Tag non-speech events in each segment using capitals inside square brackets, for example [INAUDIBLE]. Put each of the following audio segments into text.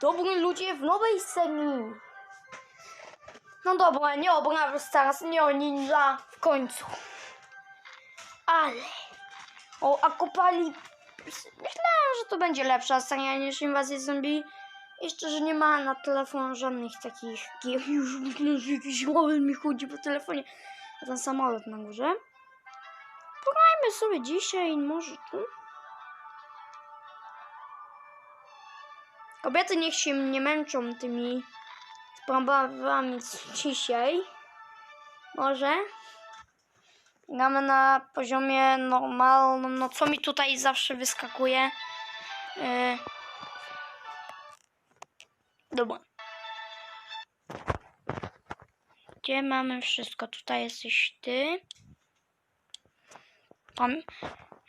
dobry ludzie w nowej serii. No dobra, nie o Brawl Stars, nie o Ninja w końcu. Ale o Akopali myślałem, że to będzie lepsza seria niż Inwazja Zombie. I szczerze nie ma na telefon żadnych takich gier. Już że jakiś rower mi chodzi po telefonie. A ten samolot na górze. Pograjmy sobie dzisiaj może tu. Kobiety niech się nie męczą tymi sprawami dzisiaj. Może. Gramy na poziomie normalnym. No co mi tutaj zawsze wyskakuje? Yy. Dobra. Gdzie mamy wszystko? Tutaj jesteś ty. Pan...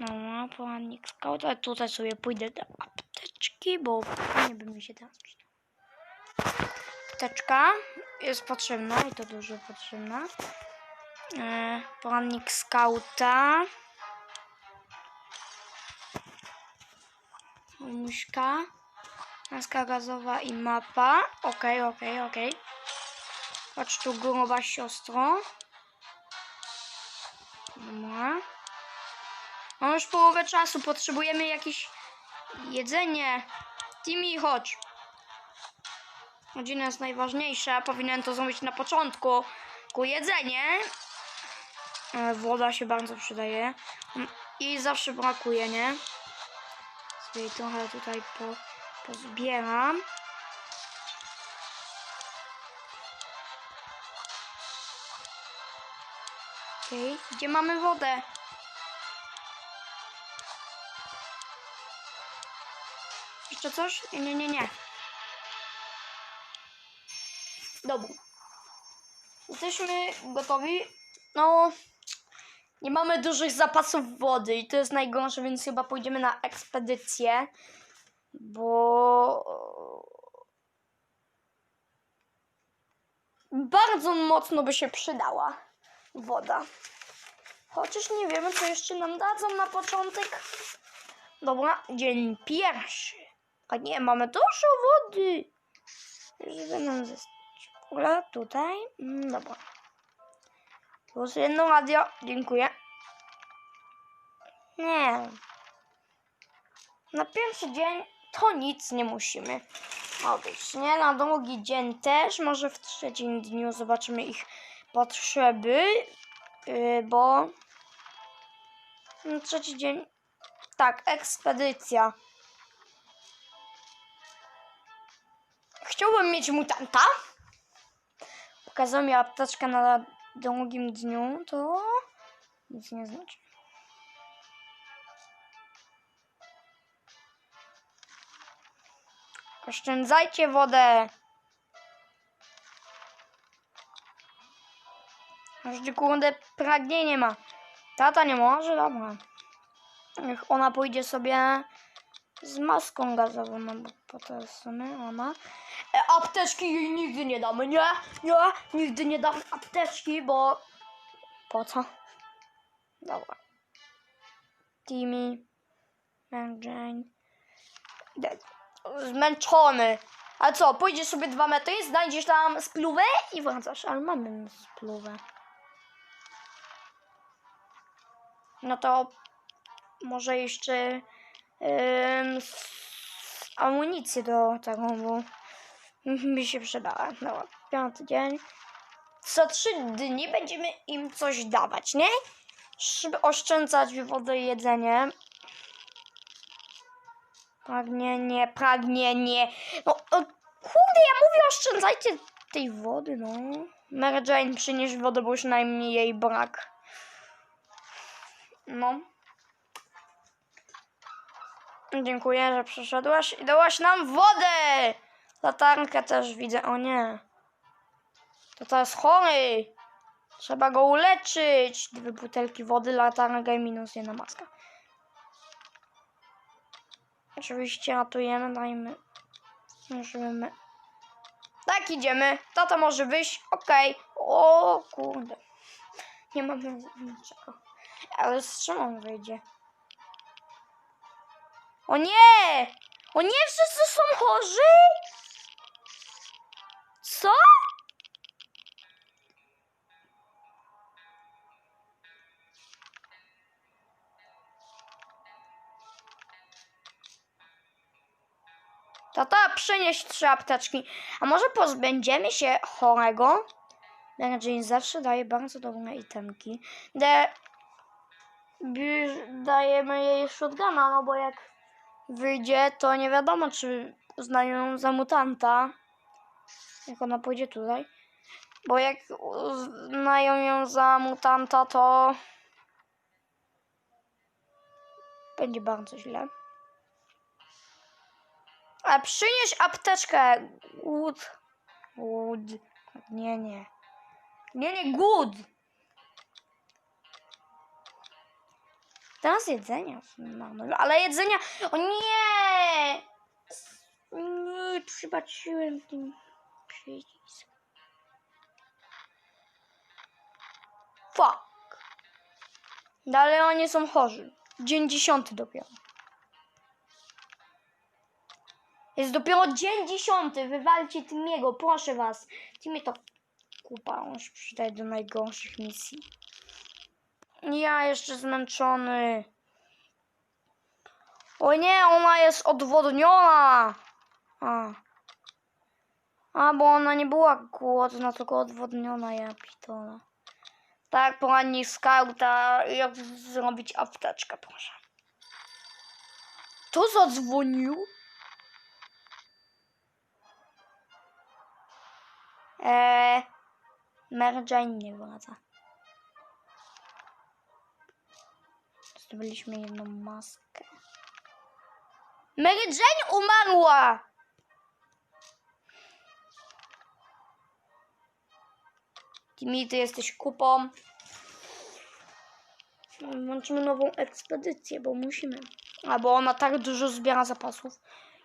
No, poradnik scout, ale tutaj sobie pójdę do apteczki, bo nie by mi się przydał. Apteczka jest potrzebna i to dużo potrzebna. E, poradnik skauta. Muśka. Maska gazowa i mapa. Okej, okej, okej. Chodź tu gruba siostro. Dobra. Mam już połowę czasu, potrzebujemy jakieś jedzenie. Timmy, chodź. Godzina jest najważniejsza, powinien to zrobić na początku. Ku jedzenie. E, Woda się bardzo przydaje. Mm, I zawsze brakuje, nie? Sobie trochę tutaj po, pozbieram. Okej, gdzie mamy wodę? Jeszcze coś? Nie, nie, nie, nie. Dobra. Jesteśmy gotowi. No, nie mamy dużych zapasów wody i to jest najgorsze, więc chyba pójdziemy na ekspedycję, bo bardzo mocno by się przydała woda. Chociaż nie wiemy, co jeszcze nam dadzą na początek. Dobra, dzień pierwszy. A nie, mamy dużo wody. Żeby nam zostać. Dobra, tutaj. Mm, dobra. Plus jedno radio. Dziękuję. Nie. Na pierwszy dzień to nic nie musimy robić. Nie, na drugi dzień też. Może w trzecim dniu zobaczymy ich potrzeby. Yy, bo na trzeci dzień. Tak, ekspedycja. Chciałbym mieć mutanta. Pokazał mi apteczkę na drugim dniu, to nic nie znaczy. Oszczędzajcie wodę. Każdy kurde pragnienie ma. Tata nie może, dobra. Niech ona pójdzie sobie z maską gazową, no bo po to jest w sumie ona. E, apteczki jej nigdy nie damy, nie? Nie, nigdy nie dam apteczki, bo... Po co? Dobra. Timmy. Jane. Zmęczony. A co, pójdziesz sobie dwa metry, znajdziesz tam spluwę i wracasz. Ale mamy spluwę. No to może jeszcze s- amunicję do tego, bo mi się przydała. Dobra, piąty dzień. Co trzy dni będziemy im coś dawać, nie? Żeby oszczędzać wodę i jedzenie. Pragnienie, pragnienie. No, o, kurde, ja mówię oszczędzajcie tej wody, no. Mary Jane przynieś wodę, bo już najmniej jej brak. No. Dziękuję, że przyszedłeś i dałaś nam wodę! Latarkę też widzę. O nie. To to jest chory. Trzeba go uleczyć. Dwie butelki wody, latarka i minus jedna maska. Oczywiście ratujemy, dajmy. Możemy. Tak, idziemy. Tata może wyjść. Okej. O kurde. Nie mamy niczego. Ale z czym on wyjdzie? O nie! O nie, wszyscy są chorzy? Co? Tata, przynieś trzy apteczki. A może pozbędziemy się chorego? Mary Jane zawsze daje bardzo dobre itemki. De... Dajemy jej shotguna, no bo jak wyjdzie, to nie wiadomo, czy uznają ją za mutanta. Jak ona pójdzie tutaj. Bo jak uznają ją za mutanta, to będzie bardzo źle. A przynieś apteczkę. Good. Good. Nie, nie. Nie, nie, good. Teraz jedzenia marnuję, ale jedzenia... O nie! Nie, przybaciłem tym przycisk. Fuck. Dalej oni są chorzy. Dzień dziesiąty dopiero. Jest dopiero dzień dziesiąty. Wywalcie Timiego, proszę was. Timie to kupa, on się przydaje do najgorszych misji. Ja jeszcze zmęczony. O nie, ona jest odwodniona. A. A, bo ona nie była głodna, tylko odwodniona, ja pitona. Tak, poradnik skauta, jak zrobić apteczkę, proszę. To zadzwonił? Eee, Mary Jane nie wraca. Zdobyliśmy jedną maskę. Mary Jane umarła! Timmy, ty jesteś kupą. Włączymy nową ekspedycję, bo musimy. Albo ona tak dużo zbiera zapasów,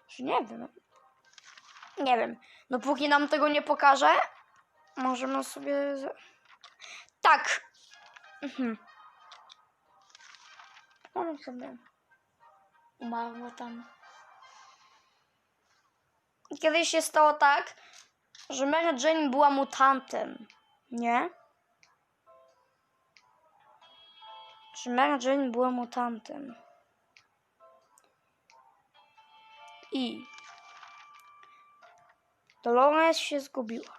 że nie wiem. Nie wiem. Dopóki nam tego nie pokaże, możemy sobie. Tak! Mhm. Ona sobie umarła tam. Kiedyś się stało tak, że Mary Jane była mutantem. Nie? Że Mary Jane była mutantem. I Dolores się zgubiła.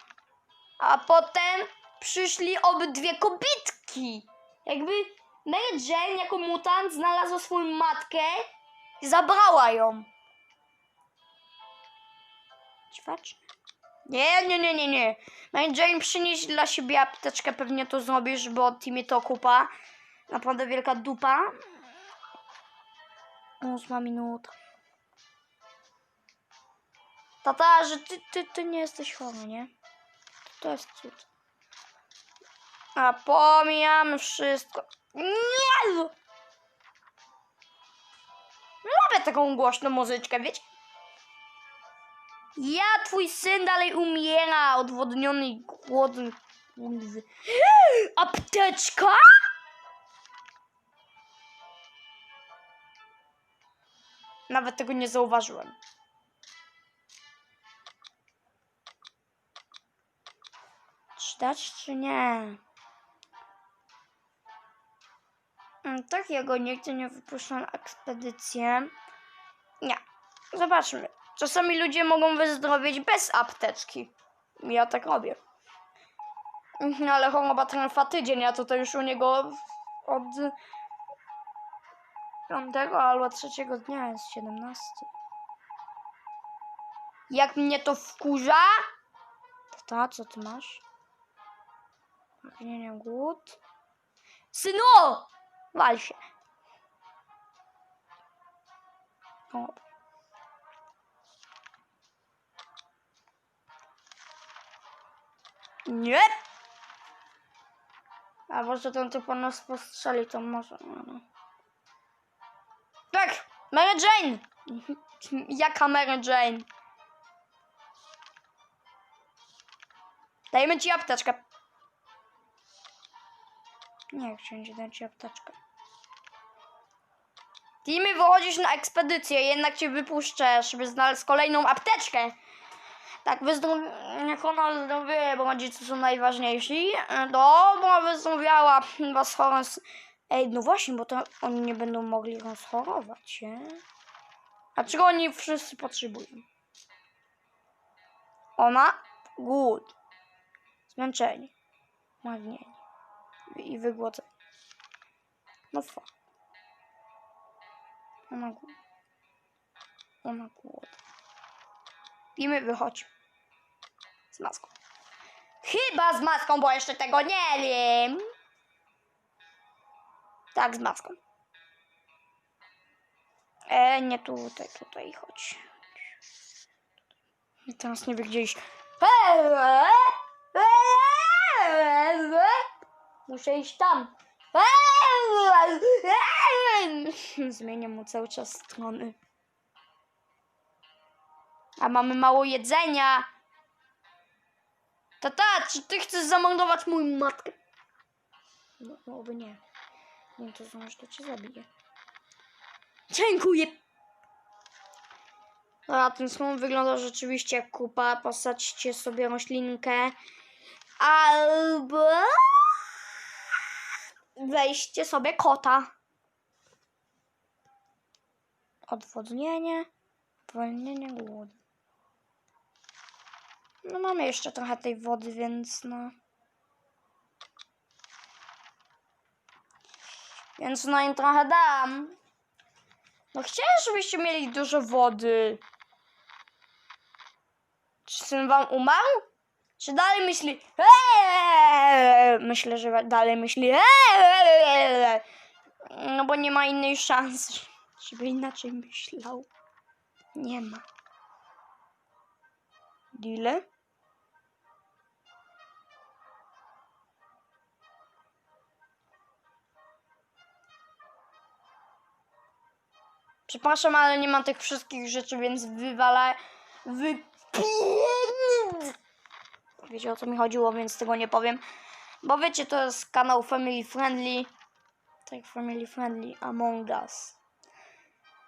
A potem przyszli obydwie kobitki. Jakby Mary Jane jako mutant znalazła swoją matkę i zabrała ją. Ćwaczne. Nie, nie, nie, nie, nie. Mary Jane przynieś dla siebie apteczkę, pewnie to zrobisz, bo Timmy to kupa. Naprawdę wielka dupa. Ósma minuta. Tata, że ty, ty, ty nie jesteś chory, nie? To jest cud. A pomijamy wszystko. Nie! Lubię taką głośną muzyczkę, wiecie? Ja, twój syn dalej umiera, odwodniony i głodny. Apteczka? Nawet tego nie zauważyłem. Czy dać, czy nie? Mm, Takiego nigdy nie wypuszczą na ekspedycję. Nie. Zobaczmy. Czasami ludzie mogą wyzdrowieć bez apteczki. Ja tak robię. Mhm, Ale choroba trwa tydzień, a to to już u niego od piątego albo trzeciego dnia jest 17. Jak mnie to wkurza? Ta, co ty masz? Pragnienie głód. Synu! Wal się. O. Nie! A może ten typ nas postrzeli, to może. no, no. Tak! Mary Jane! [LAUGHS] Jaka Mary Jane? Dajmy ci apteczkę. Nie, dać ci apteczkę. Timy, wychodzisz na ekspedycję, jednak cię wypuszczę, żeby znaleźć kolejną apteczkę. Tak, wyzdrow... niech ona zdrowieje, bo rodzice są najważniejsi. Dobra, wyzdrowiała was chora... Ej, no właśnie, bo to oni nie będą mogli rozchorować się. A czego oni wszyscy potrzebują? Ona? Głód. Zmęczenie. Magnienie. I wygłodzenie. No fuck. Ona głód. Ona głód. Pimy, wychodź. Z maską. Chyba z maską, bo jeszcze tego nie wiem. Tak, z maską. E, nie tutaj, tutaj, chodź. Teraz nie wie gdzie iść. Muszę iść tam. [LAUGHS] Zmieniam mu cały czas strony. A mamy mało jedzenia. Tata, czy ty chcesz zamordować moją matkę? No, no oby nie. Nie, to znaczy, to cię zabije. Dziękuję. A ten smon wygląda rzeczywiście jak kupa. Posadźcie sobie roślinkę. Weźcie sobie kota. Odwodnienie, zwolnienie głodu. No mamy jeszcze trochę tej wody, więc no. Więc no im trochę dam. No chciałem, żebyście mieli dużo wody. Czy syn wam umarł? Czy dalej myśli? "Eee"? Myślę, że dalej myśli. "Eee". No bo nie ma innej szansy, żeby inaczej myślał. Nie ma. Dile? Przepraszam, ale nie mam tych wszystkich rzeczy, więc wywala... Wypierd... Wiecie o co mi chodziło, więc tego nie powiem. Bo wiecie, to jest kanał Family Friendly. Tak, Family Friendly Among Us.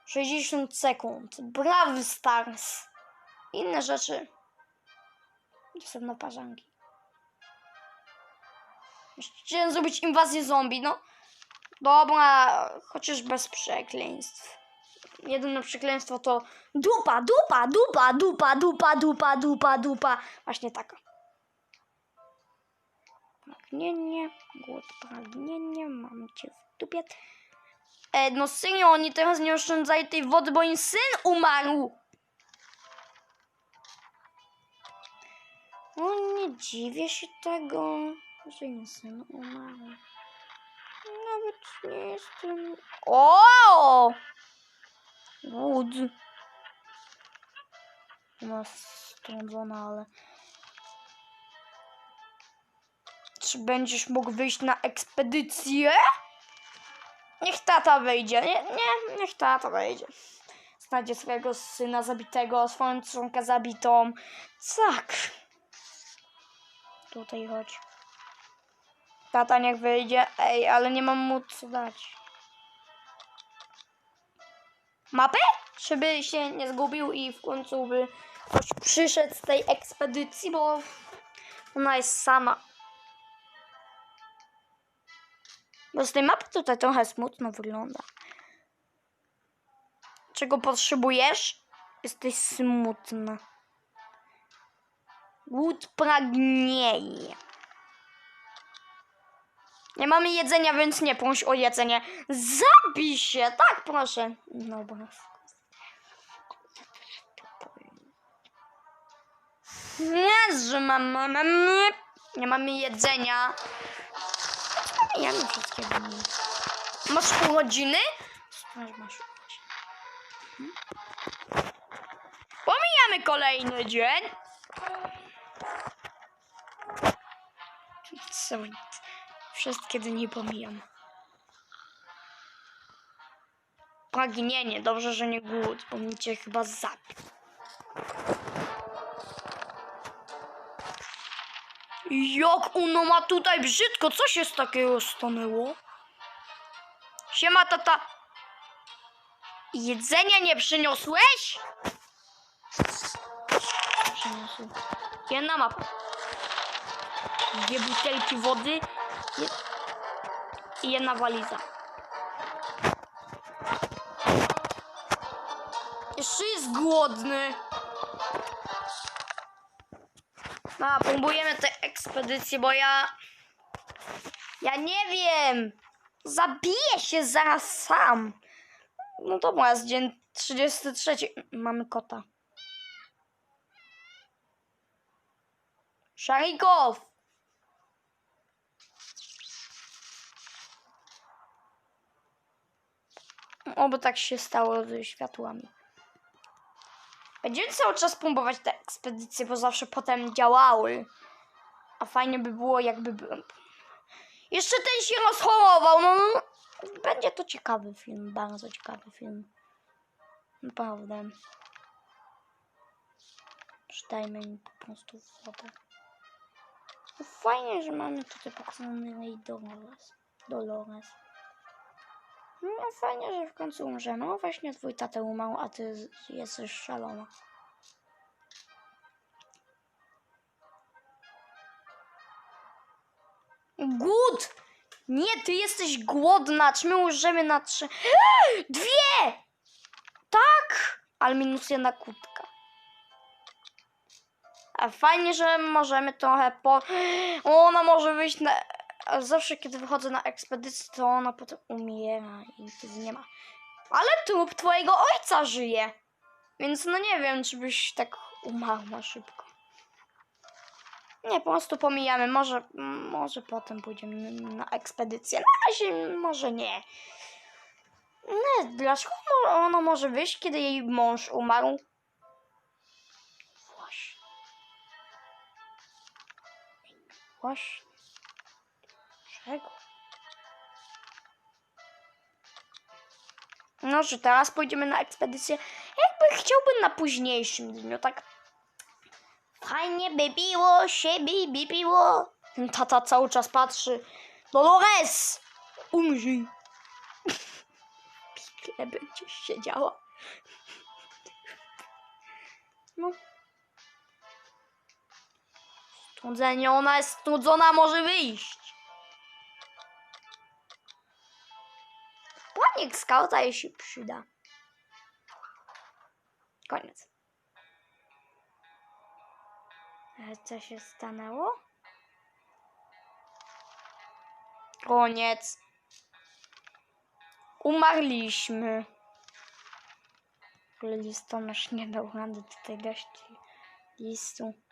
60 sekund. Brawy Stars. Inne rzeczy. To są naparzanki. Chciałem zrobić inwazję zombie, no. Dobra, chociaż bez przekleństw. Jedyne przekleństwo to dupa, dupa, dupa, dupa, dupa, dupa, dupa, dupa. Właśnie taka. Pragnienie, głód, pragnienie, mam cię w dupie. E, no synu, oni teraz nie oszczędzają tej wody, bo im syn umarł. No nie dziwię się tego, że im syn umarł. Nawet nie jestem... O! Głód. No, strądzona, ale... Czy będziesz mógł wyjść na ekspedycję? Niech tata wyjdzie. Nie, nie, niech tata wyjdzie. Znajdzie swojego syna zabitego, swoją córkę zabitą. Tak. Tutaj chodź. Tata niech wyjdzie. Ej, ale nie mam mu co dać. Mapę? Żeby się nie zgubił i w końcu by ktoś przyszedł z tej ekspedycji, bo ona jest sama. Bo z tej mapy tutaj trochę smutno wygląda. Czego potrzebujesz? Jesteś smutna. Głód pragnienie. Nie mamy jedzenia, więc nie proś o jedzenie. Zabij się! Tak, proszę. Dobra. Nie, że mam, mam, nie mamy jedzenia. Ja mam wszystkiego. Masz urodziny? Masz, masz urodziny. Hmm? Pomijamy kolejny dzień. Co? Wszystkie dni pomijam. Pragnienie. Dobrze, że nie głód, bo mnie cię chyba zabił. Jak ono ma tutaj brzydko? Co się z takiego stanęło? Siema, tata. Jedzenia nie przyniosłeś? Jedna mapa. Dwie butelki wody. I jedna waliza. Jeszcze jest głodny. No, próbujemy tę ekspedycję, bo ja... Ja nie wiem. Zabiję się zaraz sam. No dobra, jest dzień 33. Mamy kota. Szarikow! Oby tak się stało ze światłami. Będziemy cały czas próbować te ekspedycje, bo zawsze potem działały. A fajnie by było, jakby. Jeszcze ten się rozchorował, no. Będzie to ciekawy film, bardzo ciekawy film. Naprawdę. Czytajmy im po prostu wodę. No fajnie, że mamy tutaj pokazany Rey Dolores. Dolores. No fajnie, że w końcu umrzemy. No właśnie twój tata umarł, a ty jesteś szalona. Głód! Nie, ty jesteś głodna. Czy my umrzemy na trzy... Dwie! Tak! Ale minus jedna kutka. A fajnie, że możemy trochę po... Ona może wyjść na... a Zawsze, kiedy wychodzę na ekspedycję, to ona potem umiera i wtedy nie ma. Ale trup twojego ojca żyje. Więc no nie wiem, czy byś tak umarła szybko. Nie, po prostu pomijamy. Może, może potem pójdziemy na ekspedycję. Na razie może nie. Nie, dlaczego mo- ona może wyjść, kiedy jej mąż umarł? Właśnie. Właśnie. Czego? No, że teraz pójdziemy na ekspedycję. Jakby chciałbym na późniejszym dniu, tak Fajnie by było, się by, by. Ten Tata cały czas patrzy. Dolores! Umrzyj. Pikle będziesz siedziała. No. Studzenie, ona jest studzona, może wyjść. Płanik skauta jej się przyda. Koniec. E, Co się stanęło? Koniec. Umarliśmy. Ale listonosz nie dał rady tutaj gości listu.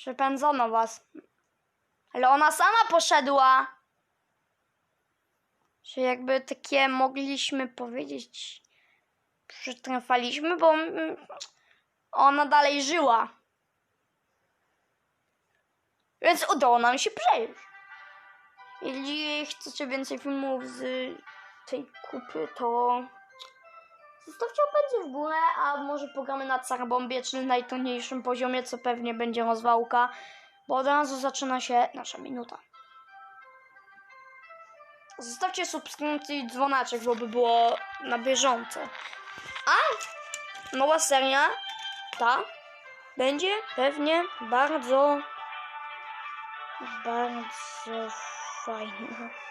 Przypędzono was. Ale ona sama poszedła. Że jakby takie mogliśmy powiedzieć, przytrafaliśmy, bo ona dalej żyła. Więc udało nam się przejść. Jeśli chcecie więcej filmów z tej kupy, to zostawcie łapkę w górę, a może pogramy na Carbombie, czyli najtrudniejszym poziomie, co pewnie będzie rozwałka, bo od razu zaczyna się nasza minuta. Zostawcie subskrypcję i dzwoneczek, bo by było na bieżąco. A nowa seria, ta, będzie pewnie bardzo, bardzo fajna.